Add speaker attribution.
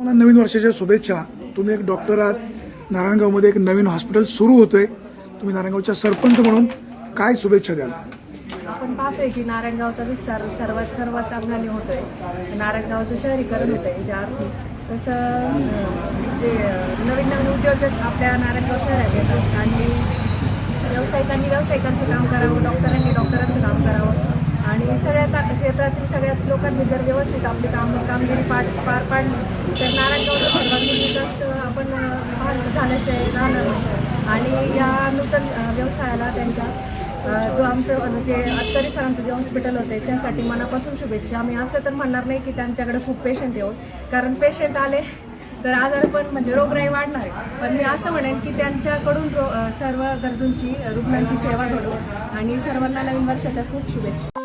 Speaker 1: मला नवीन वर्षाच्या शुभेच्छा. तुम्ही एक डॉक्टर आहात. नारायणगावमध्ये एक नवीन हॉस्पिटल सुरू होतंय. तुम्ही नारायणगावच्या सरपंच म्हणून काय शुभेच्छा द्याल?
Speaker 2: आपण पाहतोय की नारायणगावचा विस्तार सर्वात सर्वात चांगल्याने होतोय. नारायणगावचं शहरीकरण होतंय ज्या अर्थी. तसं जे नवीन नवीन उद्योजक आपल्या नारायणगाव शहरात येतात आणि व्यावसायिकांनी व्यावसायिकांचं काम करावं डॉक्टर डॉक्टरांचं काम करावं आणि सगळ्याच क्षेत्रातील सगळ्याच लोकांनी जर व्यवस्थित आपली काम कामगिरी पार पार पाडली तर नारायणगावचा सर्वांगीण विकास आपण झाल्याशिवाय राहणार आणि या नूतन व्यवसायाला त्यांच्या जो आमचं जे अत्तरी सरांचं जे हॉस्पिटल होते त्यासाठी मनापासून शुभेच्छा. आम्ही असं तर म्हणणार नाही की त्यांच्याकडे खूप पेशंट येऊ कारण पेशंट आले तर आजार पण म्हणजे रोगराई वाढणार आहे. पण मी असं म्हणेन की त्यांच्याकडून रो- सर्व गरजूंची रुग्णांची सेवा घडू. आणि सर्वांना नवीन वर्षाच्या खूप शुभेच्छा.